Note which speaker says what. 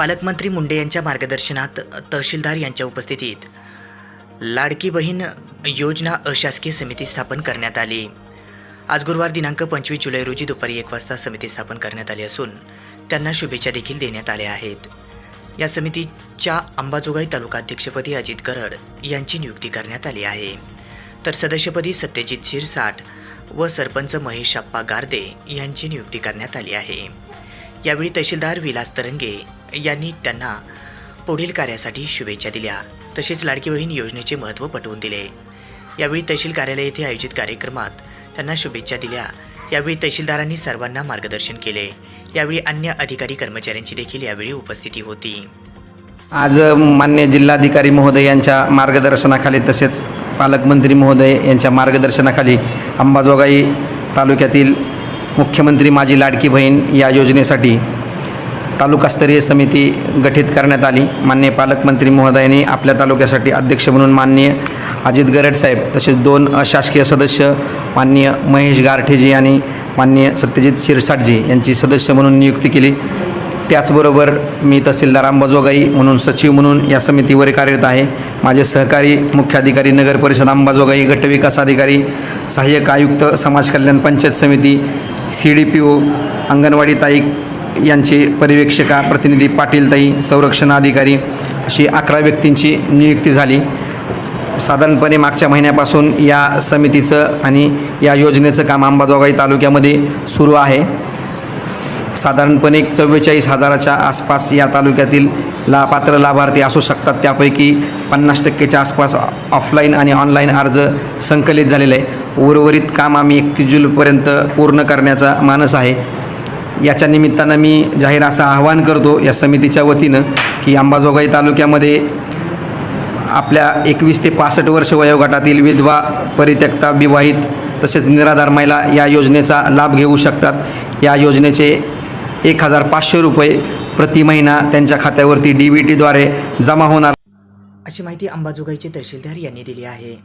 Speaker 1: पालकमंत्री मुंडे यांच्या मार्गदर्शनात तहसीलदार यांच्या उपस्थितीत लाडकी बहीण योजना अशासकीय समिती स्थापन करण्यात आली. आज गुरुवार दिनांक पंचवीस जुलै रोजी दुपारी एक वाजता समिती स्थापन करण्यात आली असून त्यांना शुभेच्छा देखील देण्यात आल्या आहेत. या समितीच्या अंबाजोगाई तालुका अध्यक्षपदी अजित गरड यांची नियुक्ती करण्यात आली आहे. तर सदस्यपदी सत्यजित शिरसाट व सरपंच महेश अप्पा गारदे यांची नियुक्ती करण्यात आली आहे. यावेळी तहसीलदार विलास तरंगे यांनी त्यांना पुढील कार्यासाठी शुभेच्छा दिल्या. तसेच लाडकी बहीण योजनेचे महत्त्व पटवून दिले. यावेळी तहसील कार्यालय येथे आयोजित कार्यक्रमात त्यांना शुभेच्छा दिल्या. यावेळी तहसीलदारांनी सर्वांना मार्गदर्शन केले. यावेळी अन्य अधिकारी कर्मचाऱ्यांची देखील यावेळी उपस्थिती होती.
Speaker 2: आज मान्य जिल्हाधिकारी महोदय यांच्या मार्गदर्शनाखाली तसेच पालकमंत्री महोदय यांच्या मार्गदर्शनाखाली अंबाजोगाई तालुक्यातील मुख्यमंत्री माझी लाडकी बहीण या योजनेसाठी तालुकास्तरीय समिती गठीत करण्यात आली. मान्य पालकमंत्री महोदयांनी आपल्या तालुक्यासाठी अध्यक्ष म्हणून माननीय अजित गरड साहेब तसेच दोन शासकीय सदस्य माननीय महेश गारठेजी आणि माननीय सत्यजित शिरसाटजी यांची सदस्य म्हणून नियुक्ती केली. त्याचबरोबर मी तहसीलदार अंबाजोगाई म्हणून सचिव म्हणून या समितीवर कार्यरत आहे. माझे सहकारी मुख्याधिकारी नगर परिषद अंबाजोगाई गटविकास अधिकारी सहाय्यक आयुक्त समाज कल्याण पंचायत समिती C D P O anganwadi ताईक यांचे पर्यवेक्षका प्रतिनिधी पाटीलताई संरक्षण अधिकारी अशी अकरा व्यक्तींची नियुक्ती झाली. साधारणपणे मागच्या महिन्यापासून या समितीचं आणि या योजनेचं काम अंबाजोगाई तालुक्यामध्ये सुरू आहे. साधारणपणे एक चव्वेचाळीस हजाराच्या आसपास या तालुक्यातील ला पात्र लाभार्थी असू शकतात. त्यापैकी पन्नास टक्केच्या आसपास ऑफलाईन आणि ऑनलाईन अर्ज संकलित झालेले आहे. उर्वरित काम आम्ही एकतीस जुलैपर्यंत पूर्ण करण्याचा मानस आहे. याच्या निमित्तानं मी जाहीर असं आवाहन करतो या समितीच्या वतीनं की अंबाजोगाई तालुक्यामध्ये आपल्या एकवीस ते पासष्ट वर्ष वयोगटातील विधवा परित्यक्ता विवाहित तसेच निराधार महिला या योजनेचा लाभ घेऊ शकतात. या योजनेचे एक हजार पाचशे रुपये प्रति महिना त्यांच्या खात्यावरती डी बी टीद्वारे जमा होणार.
Speaker 1: अशी माहिती अंबाजोगाईचे तहसीलदार यांनी दिली आहे.